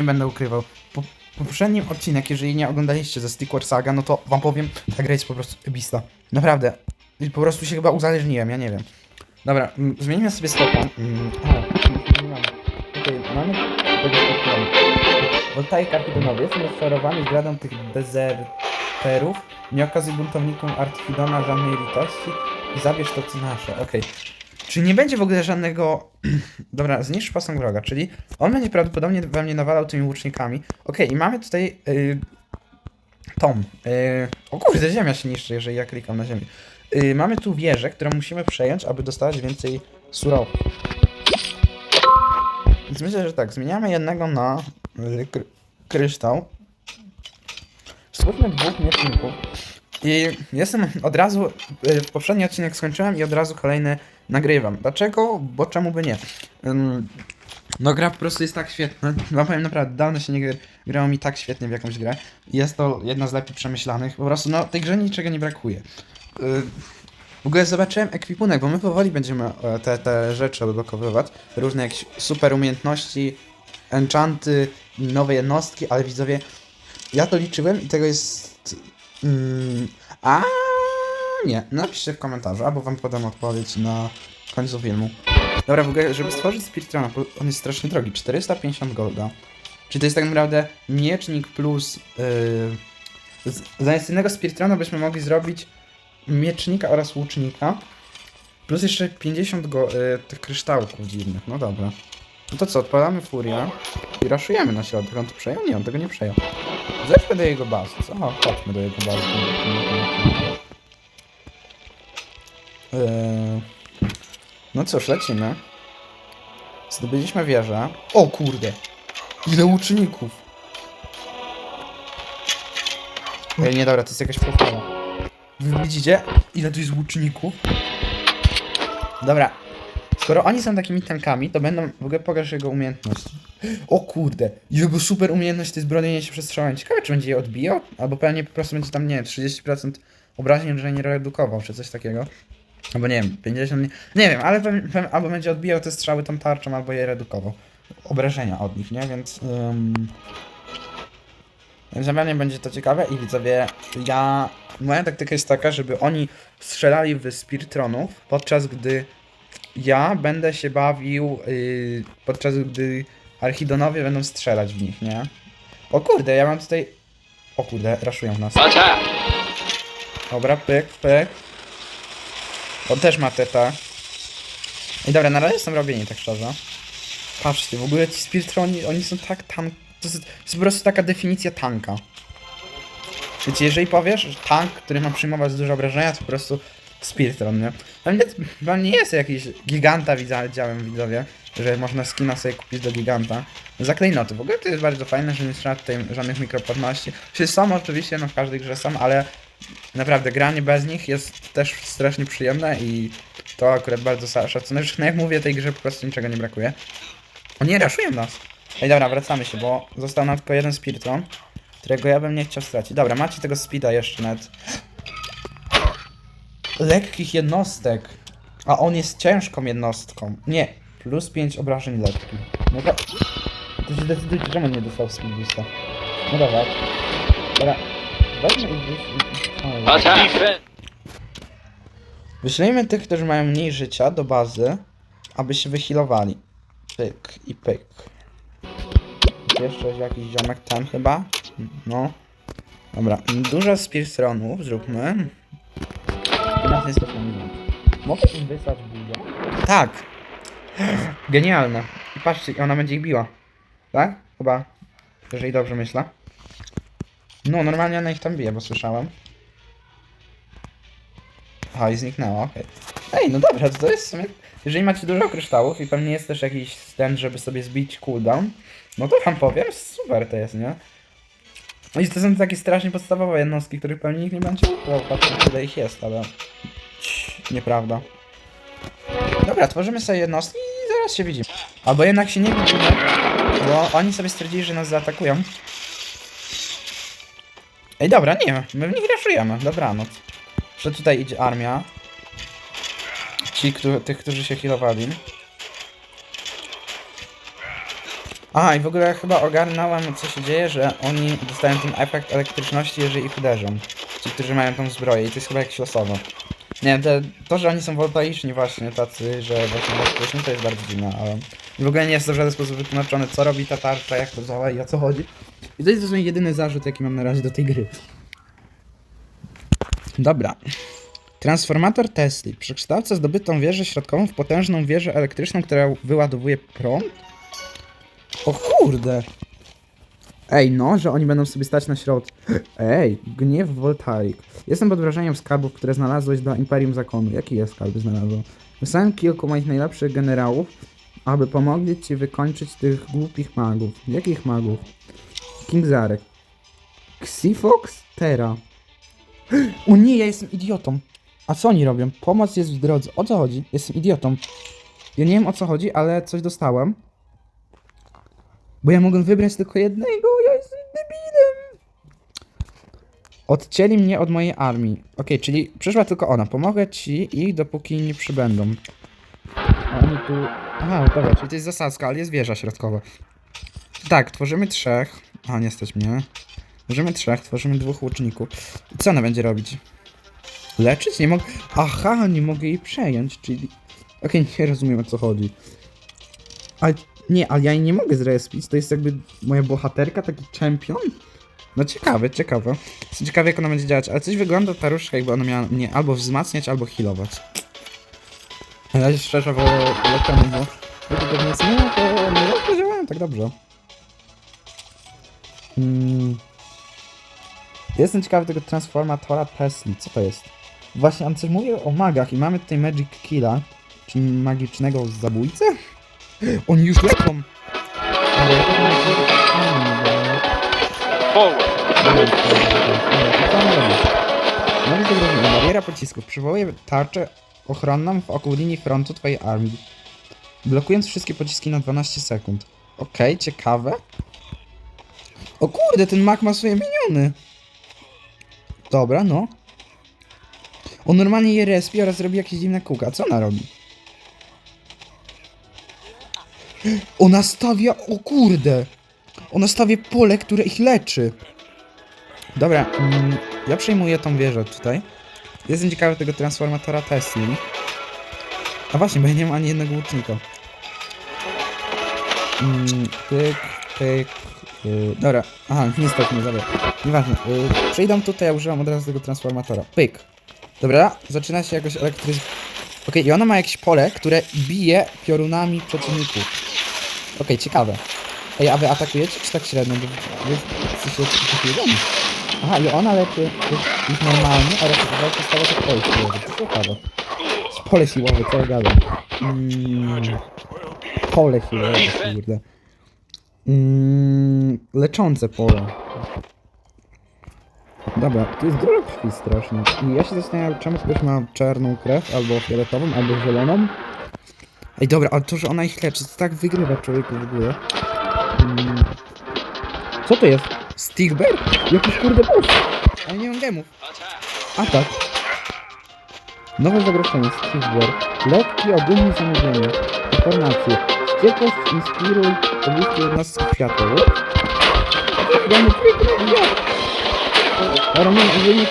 nie będę ukrywał. Po, poprzednim odcinek, jeżeli nie oglądaliście ze Stick War Saga, no to wam powiem, ta gra jest po prostu ebista. Naprawdę. Po prostu się chyba uzależniłem, ja nie wiem. Dobra, mm, zmienimy sobie stopę. Mm, o, zmieniamy. Tutaj mamy tego spotkania. Voltaik Archidonowy jest rozczarowany zdradą tych dezerterów. Nie okazuj buntownikom Archidona żadnej litości i zabierz to co nasze. Okej. Czyli nie będzie w ogóle żadnego... Dobra, zniszcz posąg wroga, czyli on będzie prawdopodobnie we mnie nawalał tymi łucznikami. Okej, i mamy tutaj... Yy, tom. Yy, o kurde, ziemia się niszczy, jeżeli ja klikam na ziemię. Yy, mamy tu wieżę, którą musimy przejąć, aby dostawać więcej surowców. Więc myślę, że tak, zmieniamy jednego na yy, kry kryształ. Stwórzmy dwóch mieczników. I jestem od razu, y, poprzedni odcinek skończyłem i od razu kolejny nagrywam. Dlaczego? Bo czemu by nie? No gra po prostu jest tak świetna. Wam powiem naprawdę, dawno się nie gr- grało mi tak świetnie w jakąś grę. Jest to jedna z lepiej przemyślanych. Po prostu no tej grze niczego nie brakuje. W ogóle zobaczyłem ekwipunek, bo my powoli będziemy e, te, te rzeczy odblokowywać. Różne jakieś super umiejętności, enchanty, nowe jednostki, ale widzowie, ja to liczyłem i tego jest... Mm, a nie, napiszcie w komentarzu, albo wam podam odpowiedź na końcu filmu. Dobra, w ogóle, żeby stworzyć Spiritrona, bo on jest strasznie drogi, 450 golda. Czyli to jest tak naprawdę miecznik plus... Yy, zamiast jednego Spiritrona byśmy mogli zrobić miecznika oraz łucznika. Plus jeszcze 50 go, y, tych kryształków dziwnych, no dobra. No to co, odpalamy furię i raszujemy na środek. On to przejął? Nie, on tego nie przejął. Zejdźmy do jego bazy? O, chodźmy do jego bazy. Eee, No cóż, lecimy. Zdobyliśmy wieżę. O kurde! Ile łuczników! Ej, nie dobra, to jest jakaś pochwała. Wy widzicie, ile tu jest łuczników? Dobra. Skoro oni są takimi tankami, to będą... W ogóle pokaż jego umiejętność. O kurde, jego super umiejętność to jest bronienie się przed strzałem. Ciekawe, czy będzie je odbijał? Albo pewnie po prostu będzie tam, nie wiem, 30% obrażeń, że nie redukował, czy coś takiego. Albo nie wiem, 50, nie, nie wiem, ale albo będzie odbijał te strzały tą tarczą, albo je redukował. Obrażenia od nich, nie? Więc... Um... Więc będzie to ciekawe i widzowie, ja... Moja taktyka jest taka, żeby oni strzelali w Spirtronów, podczas gdy ja będę się bawił, yy, podczas gdy Archidonowie będą strzelać w nich, nie? O kurde, ja mam tutaj... O kurde, raszują nas. Dobra, pyk, pyk. On też ma teta. I dobra, na razie są robieni, tak szczerze. Patrzcie, w ogóle ci Spiritroni, oni są tak tank... To jest, to jest po prostu taka definicja tanka. Wiecie, jeżeli powiesz, że tank, który ma przyjmować duże obrażenia, to po prostu Spiritron, nie? Pewnie, pewnie nie jest jakiś giganta, widziałem widzowie, że można skina sobie kupić do giganta. Za klejnoty. W ogóle to jest bardzo fajne, że nie trzeba tutaj żadnych mikropłatności. Czy są oczywiście, no w każdej grze są, ale Naprawdę, granie bez nich jest też strasznie przyjemne i to akurat bardzo szacunek. Zresztą jak mówię, tej grze po prostu niczego nie brakuje. O nie, raszują nas. Ej, dobra, wracamy się, bo został nam tylko jeden Spiritron, którego ja bym nie chciał stracić. Dobra, macie tego speeda jeszcze nawet. Lekkich jednostek. A on jest ciężką jednostką. Nie, plus 5 obrażeń lekkich. No to... To się decydujcie, czemu nie dostał speed boosta. No dobra. Dobra. Weźmy i wyś- Watch out! Defense! Wyślejmy tych, którzy mają mniej życia do bazy, aby się wyhealowali. Pyk i pyk. Jeszcze jakiś ziomek ten chyba? No. Dobra, dużo spiritronów zróbmy. I nas jest to. Mogę im wysłać buzię? Tak! Genialne. I patrzcie, ona będzie ich biła. Tak? Chyba. Jeżeli dobrze myślę. No, normalnie ona ich tam bije, bo słyszałem. Aha, i zniknęła, okej. Ej, no dobra, to jest w sumie... Jeżeli macie dużo kryształów i pewnie jest też jakiś ten, żeby sobie zbić cooldown, no to wam powiem, super to jest, nie? No i to są takie strasznie podstawowe jednostki, których pewnie nikt nie będzie używał, ile ich jest, ale... Nieprawda. Dobra, tworzymy sobie jednostki i zaraz się widzimy. Albo jednak się nie widzimy, bo oni sobie stwierdzili, że nas zaatakują. Ej, dobra, nie, my w nich raszujemy, dobranoc. Że tutaj idzie armia. Ci, którzy, tych, którzy się healowali. A, i w ogóle chyba ogarnąłem, co się dzieje, że oni dostają ten efekt elektryczności, jeżeli ich uderzą. Ci, którzy mają tą zbroję i to jest chyba jakieś losowo. Nie, to, to że oni są woltaiczni właśnie, tacy, że właśnie elektryczni, to jest bardzo dziwne, ale... W ogóle nie jest to w żaden sposób wytłumaczone, co robi ta tarcza, jak to działa i o co chodzi. I to jest dosłownie jedyny zarzut, jaki mam na razie do tej gry. Dobra. Transformator Tesla przekształca zdobytą wieżę środkową w potężną wieżę elektryczną, która wyładowuje prąd? O kurde! Ej, no, że oni będą sobie stać na środku. Ej, gniew Voltaik. Jestem pod wrażeniem skarbów, które znalazłeś dla Imperium Zakonu. Jaki jest skarby znalazłem? Wysłałem kilku moich najlepszych generałów, aby pomogli ci wykończyć tych głupich magów. Jakich magów? King Zarek. Xifox? Terra. O nie, ja jestem idiotą. A co oni robią? Pomoc jest w drodze. O co chodzi? Jestem idiotą. Ja nie wiem o co chodzi, ale coś dostałem. Bo ja mogę wybrać tylko jednego, ja jestem debilem. Odcięli mnie od mojej armii. Okej, czyli przyszła tylko ona. Pomogę ci ich, dopóki nie przybędą. Oni tu... Aha, dobra, czyli to jest zasadzka, ale jest wieża środkowa. Tak, tworzymy trzech. A, nie stać mnie. Tworzymy trzech, tworzymy dwóch łuczników. I co ona będzie robić? Leczyć? Nie mogę... Aha, nie mogę jej przejąć, czyli... Okej, nie rozumiem o co chodzi. Ale nie, ale ja jej nie mogę zrespić, to jest jakby moja bohaterka, taki champion? No ciekawe, ciekawe. Jestem ciekawy jak ona będzie działać, ale coś wygląda ta różdżka jakby ona miała mnie albo wzmacniać, albo healować. Ale ja szczerze wolę leczenie, bo bo to jest, no to nie to działają tak dobrze. Mm. Jestem ciekawy tego transformatora Tesla, co to jest? Właśnie on coś mówi o magach i mamy tutaj Magic Killa, czyli magicznego zabójcę? Oni już lecą! Forward. Bariera pocisków. Przywołuje tarczę ochronną wokół linii frontu twojej armii. Blokując wszystkie pociski na 12 sekund. Okej, ciekawe. O kurde, ten mak ma swoje miniony. Dobra, no. On normalnie je respi oraz robi jakieś dziwne kółka. Co ona robi? Ona stawia... O kurde! Ona stawia pole, które ich leczy. Dobra, mm, ja przejmuję tą wieżę tutaj. Jestem ciekawy tego transformatora Tesla. A właśnie, bo ja nie mam ani jednego łucznika. Mm, pyk, pyk. Yy, dobra, aha, nie stać mnie. Nieważne. Yy, przejdę tutaj, ja używam od razu tego transformatora. Pyk. Dobra, zaczyna się jakoś elektryz... Okej, i ona ma jakieś pole, które bije piorunami przeciwników. Okej, ciekawe. Ej, a wy atakujecie czy tak średnio? Bo wy jesteście atakujemy. Aha, i ona leczy ich normalnie, oraz walczy stawia się pole siłowe. To ciekawe. Pole siłowe, co ja gadam. Mm, pole siłowe, kurde. Mm, leczące pole. Dobra, to jest dużo krwi strasznie. I ja się zastanawiam, czemu ktoś ma czarną krew, albo fioletową, albo zieloną. Ej, dobra, ale to, że ona ich leczy, to tak wygrywa człowieku w ogóle. Mm. Co to jest? Stigber? Jakiś kurde boss! Ale nie mam gemów. Atak. Nowe zagrożenie, Stigber. Lekki, ogólnie zamówienie. Informacje. Wściekłość inspiruj pobliskie jednostki światowe. Ja nie trójkę Roman użyjmy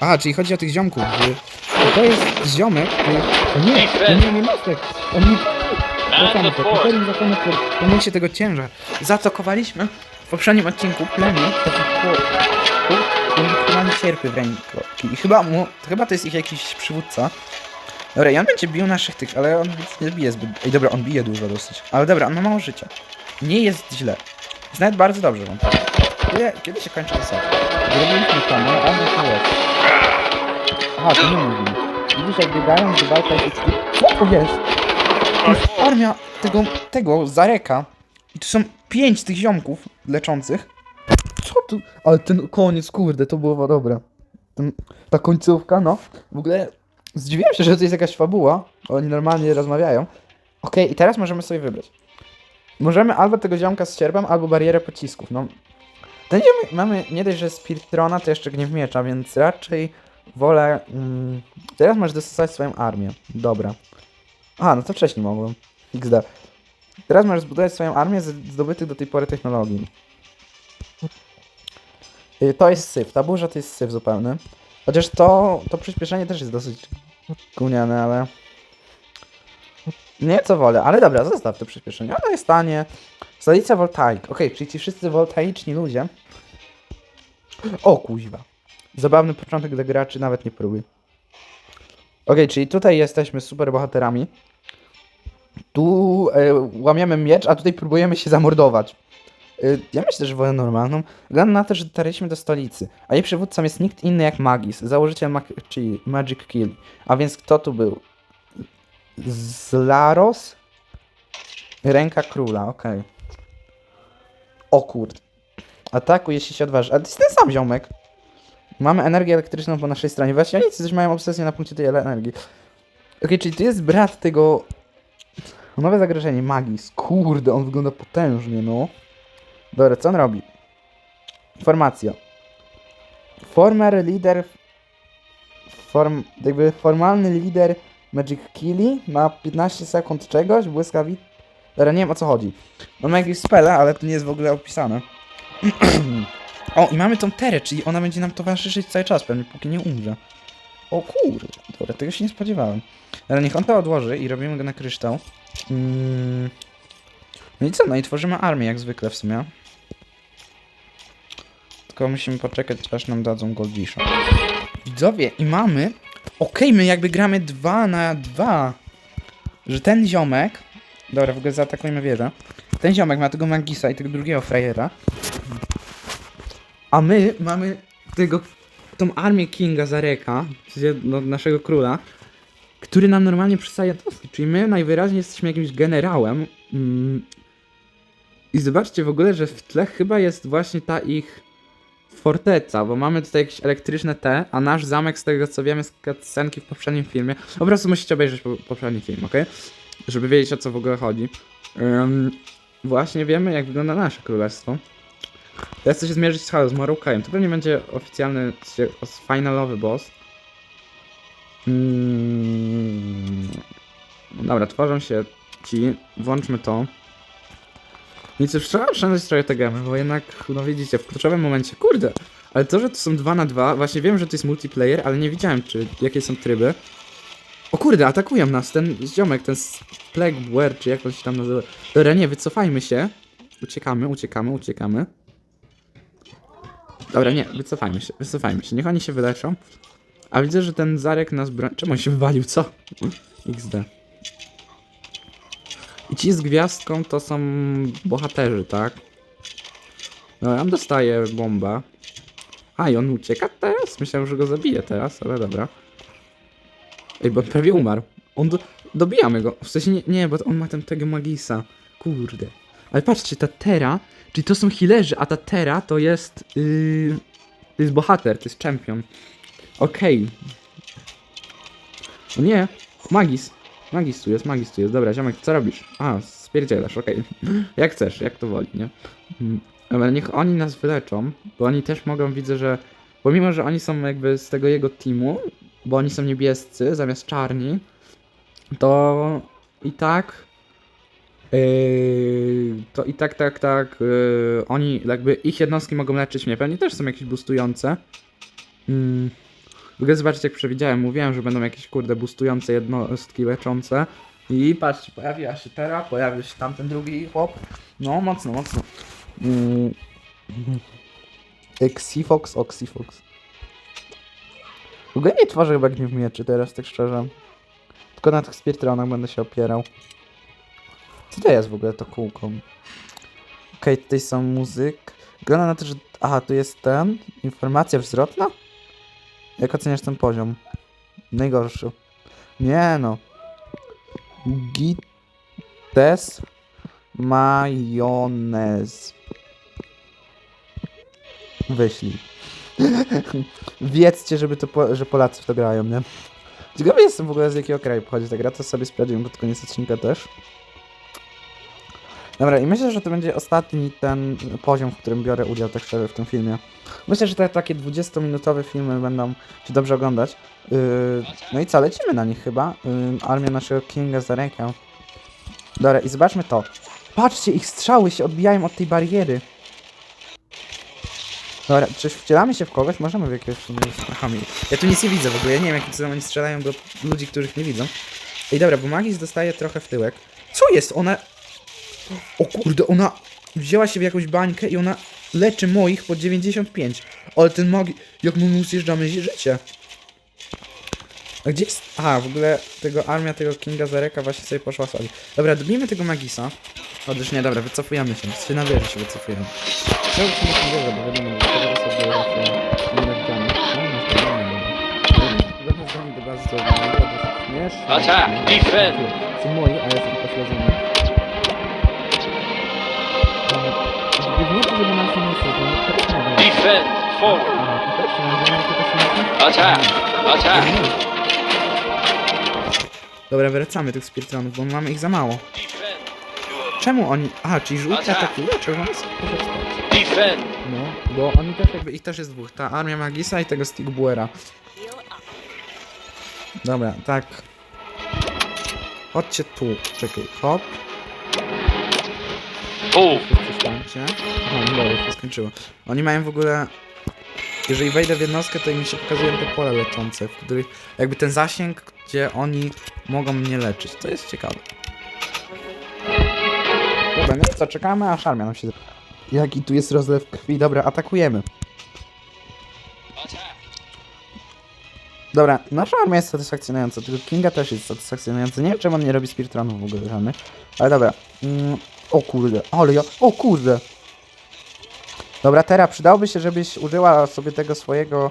Aha, czyli chodzi o tych ziomków. Że to jest ziomek, który... O nie, to nie, nie mostek. On mi... Wracamy to. Imperium zakonu po momencie tego ciężar. Zaatakowaliśmy w poprzednim odcinku plemię takich trzymali sierpy w ręku. I chyba mu... Chyba to jest ich jakiś przywódca. Dobra, i on będzie bił naszych tych, ale on nie bije zbyt... Ej, dobra, on bije dużo dosyć. Ale dobra, on ma mało życia. Nie jest źle. Jest nawet bardzo dobrze wam. Kiedy, się kończy? Zrobiliśmy to, no, a nie to jest. Aha, to nie mówimy. Widzisz, jak biegają, że walka jest... Co to jest? To jest armia tego, tego, Zareka. I tu są pięć tych ziomków leczących. Co tu? Ale ten koniec, kurde, to było dobre. Ten, ta końcówka, no. W ogóle zdziwiłem się, że to jest jakaś fabuła. Oni normalnie rozmawiają. Okej, i teraz możemy sobie wybrać. Możemy albo tego ziomka z sierpem, albo barierę pocisków. No, ten ziomek mamy nie dość, że Spiritrona, to jeszcze gniew miecza, więc raczej wolę... Mm, teraz możesz dostosować swoją armię. Dobra. A, no to wcześniej mogłem. XD. Teraz możesz zbudować swoją armię z zdobytych do tej pory technologii. Y, To jest syf. Ta burza to jest syf zupełny. Chociaż to, to przyspieszenie też jest dosyć gówniane, ale... Nie, co wolę, ale dobra, zostaw to przyspieszenie. Ono jest tanie. Stolica Voltaik. Okej, czyli ci wszyscy voltaiczni ludzie. O kuźwa. Zabawny początek dla graczy, nawet nie próbuj. Okej, czyli tutaj jesteśmy super bohaterami. Tu e, łamiemy miecz, a tutaj próbujemy się zamordować. E, ja myślę, że wolę normalną. Wygląda na to, że dotarliśmy do stolicy, a jej przywódcą jest nikt inny jak Magis, założyciel Mag czyli Magic Kill. A więc kto tu był? Zlaros? Ręka króla, okej. O kurde. Atakuj, jeśli się odważysz. Ale to jest ten sam ziomek. Mamy energię elektryczną po naszej stronie. Właśnie oni coś mają obsesję na punkcie tej energii. Okej, czyli to jest brat tego... Nowe zagrożenie, Magis. Kurde, on wygląda potężnie, no. Dobra, co on robi? Formacja. Former lider... Form... Jakby formalny lider Magic Killi ma 15 sekund czegoś, błyskawi... Dobra, nie wiem o co chodzi. On ma jakieś spele, ale to nie jest w ogóle opisane. o, i mamy tą Terę, czyli ona będzie nam towarzyszyć cały czas, pewnie póki nie umrze. O kurde, dobra, tego się nie spodziewałem. Ale niech on to odłoży i robimy go na kryształ. Mm. No i co, no i tworzymy armię jak zwykle w sumie. Tylko musimy poczekać, aż nam dadzą Goldisha. Widzowie, i mamy... Okej, my jakby gramy 2 na 2. Że ten ziomek... Dobra, w ogóle zaatakujmy wieżę. Ten ziomek ma tego Magisa i tego drugiego frajera. A my mamy tego... Tą armię Kinga Zareka, no, naszego króla, który nam normalnie przystaje dosyć. Czyli my najwyraźniej jesteśmy jakimś generałem. Mm. I zobaczcie w ogóle, że w tle chyba jest właśnie ta ich forteca, bo mamy tutaj jakieś elektryczne T, a nasz zamek z tego co wiemy z cutscenki w poprzednim filmie. Po prostu musicie obejrzeć po, poprzedni film, ok? Żeby wiedzieć o co w ogóle chodzi. Ym, właśnie wiemy jak wygląda nasze królestwo. Teraz chcę się zmierzyć z Halo, z Marukajem. To pewnie będzie oficjalny, finalowy boss. Mm. Dobra, tworzą się ci. Włączmy to. I cóż, trzeba oszczędzać trochę te gemy, bo jednak, no widzicie, w kluczowym momencie, kurde, ale to, że to są 2 na 2, właśnie wiem, że to jest multiplayer, ale nie widziałem, czy jakie są tryby. O kurde, atakują nas, ten ziomek, ten Plague czy jak on się tam nazywa. Dobra, nie, wycofajmy się. Uciekamy, uciekamy, uciekamy. Dobra, nie, wycofajmy się, wycofajmy się, niech oni się wyleczą. A widzę, że ten Zarek nas broni. Czemu on się wywalił, co? XD. I ci z gwiazdką to są bohaterzy, tak? No, on dostaje bomba. A, i on ucieka teraz? Myślałem, że go zabije teraz, ale dobra. Ej, bo prawie umarł. On do... Dobijamy go. W sensie nie, nie, bo on ma tam tego magisa. Kurde. Ale patrzcie, ta Tera, czyli to są healerzy, a ta Tera to jest... Yy, to jest bohater, to jest champion. Okej. O nie, Magis. Magis tu tu jest. Dobra, ziomek, co robisz? A, spierdzielasz, okej. jak chcesz, jak to woli, nie? Mm, Dobra, niech oni nas wyleczą, bo oni też mogą, widzę, że pomimo, że oni są jakby z tego jego teamu, bo oni są niebiescy zamiast czarni, to i tak yy, to i tak, tak, tak yy, oni jakby ich jednostki mogą leczyć mnie, pewnie też są jakieś boostujące. Mm. W ogóle zobaczcie jak przewidziałem, mówiłem, że będą jakieś kurde boostujące jednostki leczące. I patrzcie, pojawiła się teraz, pojawił się tamten drugi chłop. No, mocno, mocno. Mm. Exifox, Oxifox. W ogóle nie tworzę chyba gniew mieczy teraz, tak szczerze. Tylko na tych spirtronach będę się opierał. Co to jest w ogóle to kółko? Okej, tutaj są muzyk. Wygląda na to, że... Aha, tu jest ten. Informacja wzrotna? Jak oceniasz ten poziom? Najgorszy. Nie no. Gites majonez. Wyślij. Wiedzcie, żeby to po, że Polacy w to grają, nie? Ciekawy jestem w ogóle z jakiego kraju pochodzi ta gra, to sobie sprawdziłem pod koniec odcinka też. Dobra, i myślę, że to będzie ostatni ten poziom, w którym biorę udział tak szczerze w tym filmie. Myślę, że te takie 20-minutowe filmy będą się dobrze oglądać. Yy, no i co, lecimy na nich chyba. Yy, armia naszego Kinga za rękę. Dobra, i zobaczmy to. Patrzcie, ich strzały się odbijają od tej bariery. Dobra, czy wcielamy się w kogoś? Możemy w jakiegoś strachami. Ja tu nic nie widzę w ogóle, ja nie wiem jakim cudem oni strzelają do ludzi, których nie widzą. Ej, dobra, bo Magis dostaje trochę w tyłek. Co jest? Ona... O kurde, ona wzięła się w jakąś bańkę i ona leczy moich po 95. Ale ten magi... Jak my mu zjeżdżamy życie. A gdzie jest... Aha, w ogóle tego armia tego Kinga Zareka właśnie sobie poszła sobie. Dobra, dobijmy tego Magisa. Otóż nie, dobra, wycofujemy się. Się na wieży się wycofujemy. Czemu się nie wierzę, bo wiadomo, że tego sobie nie nawijamy. No, no, spokojnie, no. Dobrze z wami do bazy to jest śmieszne. Attack! Defend! Są moi, a ja jestem pośledzony. Nie chce? Attack! Attack! Dobra, wracamy tych spirytronów, bo mamy ich za mało. Defend! Czemu oni... Aha, czyli Atak. atakują? Czemu Defend! No, bo oni też jakby, ich też jest dwóch. Ta armia Magisa i tego Stigbuera. Dobra, tak. Chodźcie tu. Czekaj, hop. Aha, no dobra, już się skończyło. Oni mają w ogóle... Jeżeli wejdę w jednostkę, to im się pokazują te pole leczące, w których jakby ten zasięg, gdzie oni mogą mnie leczyć. To jest ciekawe. Dobra, no co, czekamy, aż armia nam się... Jaki tu jest rozlew krwi? Dobra, atakujemy. Dobra, nasza armia jest satysfakcjonująca, tylko Kinga też jest satysfakcjonująca. Nie wiem, czemu on nie robi speedrunów w ogóle żadnych. Ale dobra. Mm, o kurde, ale ja... O kurde! Dobra, Tera, przydałoby się, żebyś użyła sobie tego swojego...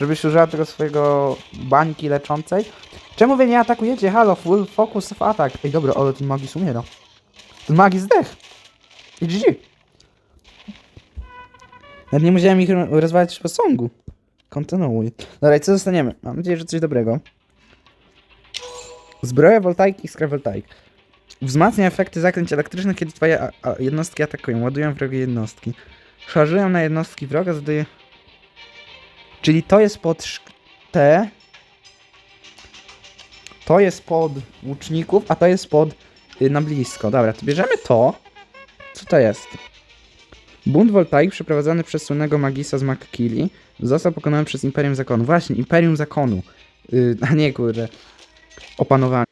Żebyś użyła tego swojego bańki leczącej. Czemu wy nie atakujecie? Halo, full focus w atak. Ej, dobra, ale ten magis umiera. Ten magis zdech. I GG. Nawet nie musiałem ich rozwalać po songu. Kontynuuj. Dobra, i co zostaniemy? Mam nadzieję, że coś dobrego. Zbroja Voltaik i Skra Voltaik. Wzmacnia efekty zaklęć elektrycznych, kiedy twoje jednostki atakują. Ładują wrogie jednostki. Szarżują na jednostki wroga, zadaje... Czyli to jest pod T. To jest pod łuczników, a to jest pod y, na blisko. Dobra, to bierzemy to. Co to jest? Bunt Voltaik przeprowadzony przez słynnego magisa z McKilly został pokonany przez Imperium Zakonu. Właśnie, Imperium Zakonu. Yy, a nie, kurde. Opanowanie.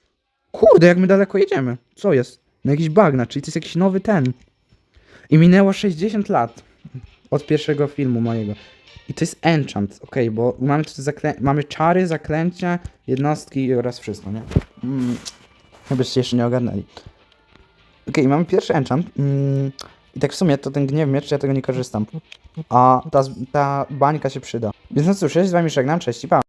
Kurde, jak my daleko jedziemy. Co jest? No jakiś bagna, czyli to jest jakiś nowy ten. I minęło 60 lat od pierwszego filmu mojego. I to jest enchant, okej, bo mamy tu zaklę- mamy czary, zaklęcia, jednostki oraz wszystko, nie? Mm. Chybaście jeszcze nie ogarnęli. Okej, mamy pierwszy enchant. Mm. I tak w sumie to ten gniew miecz, ja tego nie korzystam. A ta, ta bańka się przyda. Więc no cóż, ja się z wami żegnam, cześć i pa.